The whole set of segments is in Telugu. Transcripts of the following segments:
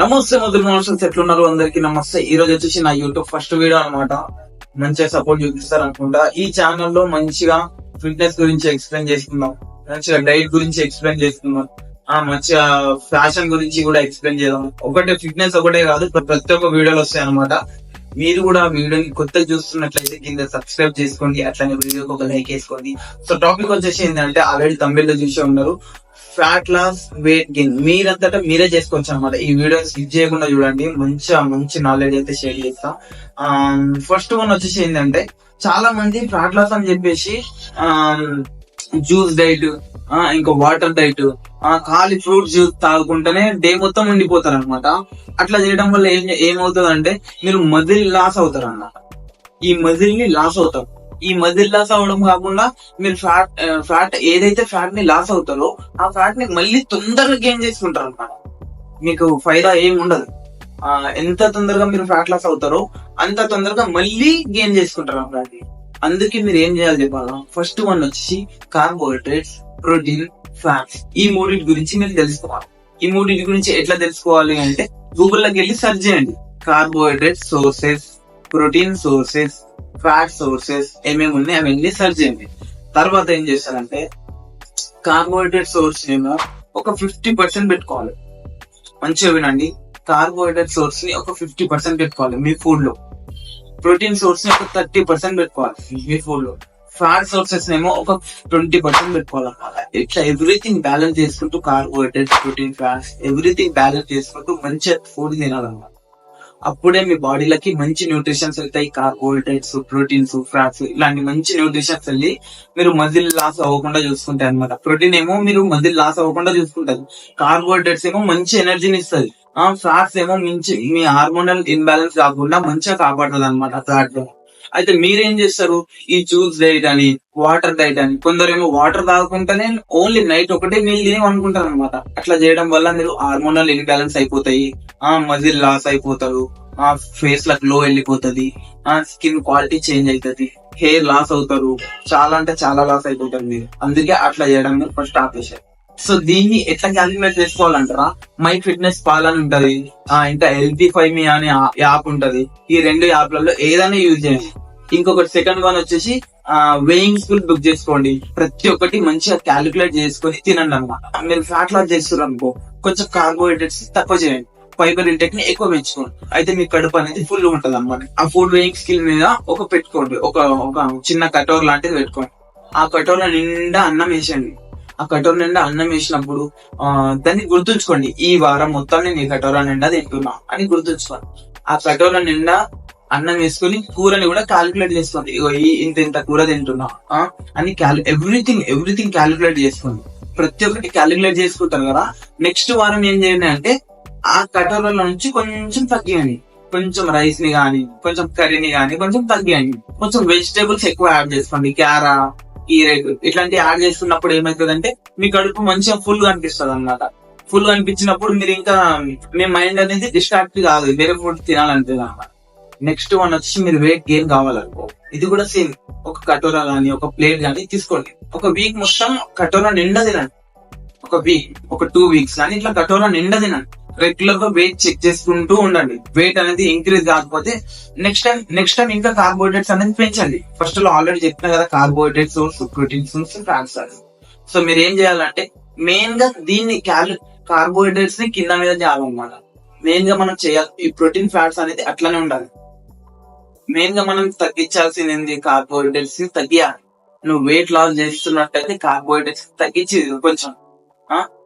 నమస్తే మొదటి మనుషులు ఎట్లున్నారు అందరికి నమస్తే. ఈ రోజు వచ్చేసి నా యూట్యూబ్ ఫస్ట్ వీడియో అనమాట మంచిగా సపోర్ట్ చూపిస్తారు అనుకుంటా ఈ ఛానల్లో మంచిగా ఫిట్నెస్ గురించి ఎక్స్ప్లెయిన్ చేసుకుందాం. మంచిగా డైట్ గురించి ఎక్స్ప్లెయిన్ చేసుకుందాం. ఆ మంచిగా ఫ్యాషన్ గురించి కూడా ఎక్స్ప్లెయిన్ చేద్దాం. ఒకటే ఫిట్నెస్ ఒకటే కాదు ప్రతి ఒక్క వీడియోలు వస్తాయి అనమాట మీరు కూడా వీడియోని కొత్తగా చూస్తున్నట్లయితే కింద సబ్స్క్రైబ్ చేసుకోండి. అట్లనే వీడియోకి ఒక లైక్ వేసుకోండి. సో టాపిక్ వచ్చేసి ఏంటంటే ఆల్రెడీ తమిళ్ళో చూసి ఉన్నారు. ఫ్యాట్ లాస్ వెయిట్ గెయిన్ మీరంతటా మీరే చేసుకోవచ్చు అనమాట ఈ వీడియో స్కిప్ చేయకుండా చూడండి. మంచిగా మంచి నాలెడ్జ్ అయితే షేర్ చేస్తా. ఫస్ట్ వన్ వచ్చేసి ఏంటంటే చాలా మంది ఫ్యాట్ లాస్ అని చెప్పేసి జ్యూస్ డైట్ ఇంకా వాటర్ డైట్ ఖాళీ ఫ్రూట్ జ్యూస్ తాగుకుంటేనే డే మొత్తం ఉండిపోతారు అనమాట అట్లా చేయడం వల్ల ఏం ఏమవుతుంది అంటే మీరు మజిల్ లాస్ అవుతారు అన్నమాట ఈ మజిల్ని లాస్ అవుతారు. ఈ మజిల్ లాస్ అవడం కాకుండా మీరు ఫ్యాట్ ఫ్యాట్ ఏదైతే ఫ్యాట్ని లాస్ అవుతారో ఆ ఫ్యాట్ని మళ్ళీ తొందరగా గెయిన్ చేసుకుంటారు అనమాట మీకు ఫైదా ఏమి ఉండదు. ఆ, ఎంత తొందరగా మీరు ఫ్యాట్ లాస్ అవుతారో అంత తొందరగా మళ్ళీ గెయిన్ చేసుకుంటారు అన్నమాట అందుకే మీరు ఏం చేయాలి చెప్పాలా? ఫస్ట్ వన్ వచ్చి కార్బోహైడ్రేట్స్ ప్రోటీన్ ఫ్యాట్స్ ఈ మూడింటి గురించి మీరు తెలుసుకోవాలి. ఈ మూడింటి గురించి ఎట్లా తెలుసుకోవాలి అంటే గూగుల్లోకి వెళ్ళి సెర్చ్ చేయండి. Carbohydrate sources protein sources fat sources ఏమేమి ఉన్నాయి అవన్నీ సెర్చ్ చేయండి. తర్వాత ఏం చేస్తారంటే కార్బోహైడ్రేట్ సోర్స్ ఏమో ఒక ఫిఫ్టీ పర్సెంట్ పెట్టుకోవాలి. మంచిగా వినండి. కార్బోహైడ్రేట్ సోర్స్ని ఒక ఫిఫ్టీ పర్సెంట్ పెట్టుకోవాలి మీ ఫుడ్లో. ప్రోటీన్ సోర్స్ని ఒక థర్టీ పర్సెంట్ పెట్టుకోవాలి మీ ఫుడ్లో. ఫ్యాట్ సోర్సెస్ ఏమో ఒక ట్వంటీ పర్సెంట్ పెట్టుకోవాలన్నమాట. ఇట్లా ఎవ్రీథింగ్ బ్యాలెన్స్ చేసుకుంటూ carbohydrates protein fats everything balance చేసుకుంటూ మంచిగా ఫుడ్ తినాలన్నమాట. అప్పుడే మీ బాడీలకి మంచి న్యూట్రిషన్స్ వెళ్తాయి. కార్బోహైడ్రేట్స్ ప్రోటీన్స్ ఫ్యాట్స్ ఇలాంటి మంచి న్యూట్రిషన్స్ వెళ్ళి మీరు మజిల్ లాస్ అవ్వకుండా చూసుకుంటారు అనమాట ప్రోటీన్ ఏమో మీరు మజిల్ లాస్ అవ్వకుండా చూసుకుంటారు. కార్బోహైడ్రేట్స్ ఏమో మంచి ఎనర్జీని ఇస్తుంది ఆ ఫ్యాట్స్ ఏమో మంచి మీ హార్మోనల్ ఇన్బ్యాలెన్స్ కాకుండా మంచిగా కాపాడుతుంది అనమాట ఫ్యాట్ అయితే మీరేం చేస్తారు? ఈ జ్యూస్ డైట్ అని వాటర్ డైట్ అని కొందరేమో వాటర్ తాగకుండానే ఓన్లీ నైట్ ఒకటే నీళ్ళు తిని అనుకుంటారు అనమాట అట్లా చేయడం వల్ల మీరు హార్మోనల్ ఇన్బ్యాలెన్స్ అయిపోతాయి. ఆ మజిల్ లాస్ అయిపోతారు. ఆ ఫేస్ ల గ్లో వెళ్ళిపోతది. ఆ స్కిన్ క్వాలిటీ చేంజ్ అవుతుంది హెయిర్ లాస్ అవుతారు. చాలా అంటే చాలా లాస్ అయిపోతారు మీరు. అందుకే అట్లా చేయడం మీరు ఫస్ట్ ఆపేసారు సో దీన్ని ఎట్లా క్యాలిక్యులేట్ చేసుకోవాలంటారా? మై ఫిట్నెస్ పాల్ అని ఉంటది. ఆ ఇంకా ఎల్పీ ఫైవ్ మీ అనే యాప్ ఉంటది. ఈ రెండు యాప్లలో ఏదైనా యూజ్ చేయండి. ఇంకొకటి సెకండ్ వన్ వచ్చేసి వెయింగ్ స్కూల్ బుక్ చేసుకోండి. ప్రతి ఒక్కటి మంచిగా క్యాలిక్యులేట్ చేసుకొని తినండి అనమాట మీరు ఫ్యాట్ లాస్ చేస్తున్నారు అనుకో కొంచెం కార్బోహైడ్రేట్స్ తక్కువ చేయండి. ఫైబర్ ఇంటెక్ని ఎక్కువ పెంచుకోండి. అయితే మీ కడుపు అనేది ఫుల్ ఉంటది అనమాట ఆ ఫుడ్ వెయింగ్ స్కిల్ మీద ఒక పెట్టుకోండి. ఒక ఒక చిన్న కటోర్ లాంటిది పెట్టుకోండి. ఆ కటోర్లో నిండా అన్నం వేసేయండి. ఆ కటోర నిండా అన్నం వేసినప్పుడు ఆ దాన్ని గుర్తుంచుకోండి. ఈ వారం మొత్తం నేను ఈ కటోర నిండా తింటున్నా అని గుర్తుంచుకోండి. ఆ కటోర నిండా అన్నం వేసుకొని కూరని కూడా క్యాలిక్యులేట్ చేసుకోండి ఇగో ఈ ఇంత ఇంత కూర తింటున్నా. అని క్యాలి ఎవ్రీథింగ్ ఎవ్రీథింగ్ క్యాలిక్యులేట్ చేసుకోండి ప్రతి ఒక్కటి క్యాలిక్యులేట్ చేసుకుంటారు కదా. నెక్స్ట్ వారం ఏం చేయండి అంటే ఆ కటోరల నుంచి కొంచెం తగ్గియండి. కొంచెం రైస్ని కానీ కొంచెం కర్రీని కానీ కొంచెం తగ్గియండి. కొంచెం వెజిటేబుల్స్ ఎక్కువ యాడ్ చేసుకోండి. క్యారా కీరెట్ ఇట్లాంటి యాడ్ చేసుకున్నప్పుడు ఏమవుతుందంటే మీ కడుపు మంచిగా ఫుల్ అనిపిస్తుంది అనమాట ఫుల్ అనిపించినప్పుడు మీరు ఇంకా మీ మైండ్ అనేది డిస్ట్రాక్ట్ కాదు. వేరే ఫుడ్ తినాలనిపిస్తుంది అనమాట నెక్స్ట్ వన్ వచ్చి మీరు వెయిట్ గెయిన్ కావాలనుకో. ఇది కూడా సేమ్. ఒక కటోరా కానీ ఒక ప్లేట్ కానీ తీసుకోండి. ఒక వీక్ మొత్తం కటోరా నిండా తినండి. ఒక వీక్ ఒక టూ వీక్స్ కానీ ఇట్లా కటోరా నిండా తినండి. రెగ్యులర్గా వెయిట్ చెక్ చేసుకుంటూ ఉండండి. వెయిట్ అనేది ఇంక్రీజ్ కాకపోతే నెక్స్ట్ టైం నెక్స్ట్ టైం ఇంకా కార్బోహైడ్రేట్స్ అనేది పెంచండి. ఫస్ట్లో ఆల్రెడీ చెప్పిన కదా కార్బోహైడ్రేట్స్ ప్రోటీన్స్ ఫ్యాట్స్ సో మీరు ఏం చేయాలంటే మెయిన్గా దీన్ని కార్బోహైడ్రేట్స్ని కింద మీద చేయాలన్నమాట మెయిన్గా మనం చేయాలి ఈ ప్రోటీన్ ఫ్యాట్స్ అనేది అట్లనే ఉండాలి. మెయిన్గా మనం తగ్గించాల్సింది ఏంది కార్బోహైడ్రేట్స్ తగ్గియాలి నువ్వు వెయిట్ లాస్ చేస్తున్నట్టయితే కార్బోహైడ్రేట్స్ తగ్గించి కొంచెం.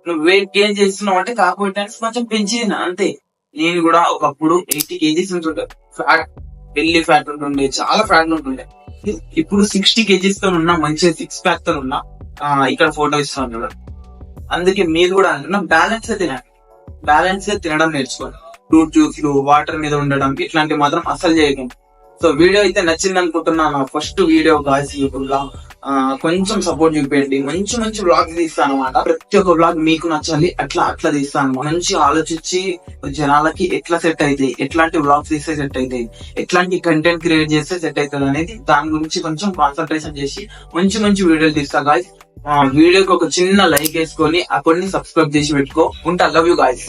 నువ్వు వెయిట్ గెయిన్ చేస్తున్నావు అంటే కార్బోహైడ్రేట్స్ కొంచెం పెంచి అంతే. నేను కూడా ఒకప్పుడు ఎయిటీ కేజీస్ ఉంటుండే. ఫ్యాట్ బెల్లి ఫ్యాట్ ఉంటుండే చాలా ఫ్యాట్ ఉంటుండే. ఇప్పుడు సిక్స్టీ కేజీస్తో ఉన్నా మంచిగా సిక్స్ ప్యాక్తో ఉన్నా ఆ, ఇక్కడ ఫోటో ఇస్తాను చూడండి అందుకే మీరు కూడా అంటున్నా బ్యాలెన్స్గా తినండి. బ్యాలెన్స్గా తినడం నేర్చుకోండి. ఫ్రూట్ జ్యూస్లు వాటర్ మీద ఉండడం ఇట్లాంటివి మాత్రం అసలు చేయకండి. సో వీడియో అయితే నచ్చింది అనుకుంటున్నాను ఫస్ట్ వీడియో కాసి ఇప్పుడు ఆ, కొంచెం సపోర్ట్ చూపించండి మంచి మంచి బ్లాగ్ తీస్తాను అనమాట ప్రతి ఒక్క బ్లాగ్ మీకు నచ్చాలి. అట్లా అట్లా తీస్తాను. మంచి ఆలోచించి జనాలకి ఎట్లా సెట్ అవుతాయి ఎట్లాంటి బ్లాగ్స్ తీస్తే సెట్ అవుతాయి ఎట్లాంటి కంటెంట్ క్రియేట్ చేస్తే సెట్ అవుతుంది అనేది దాని గురించి కొంచెం కాన్సన్ట్రేషన్ చేసి మంచి మంచి వీడియోలు తీస్తా గాయస్ వీడియోకి ఒక చిన్న లైక్ వేసుకొని అకౌంట్ని సబ్స్క్రైబ్ చేసి పెట్టుకో. ఉంటా లవ్ యూ గాయస్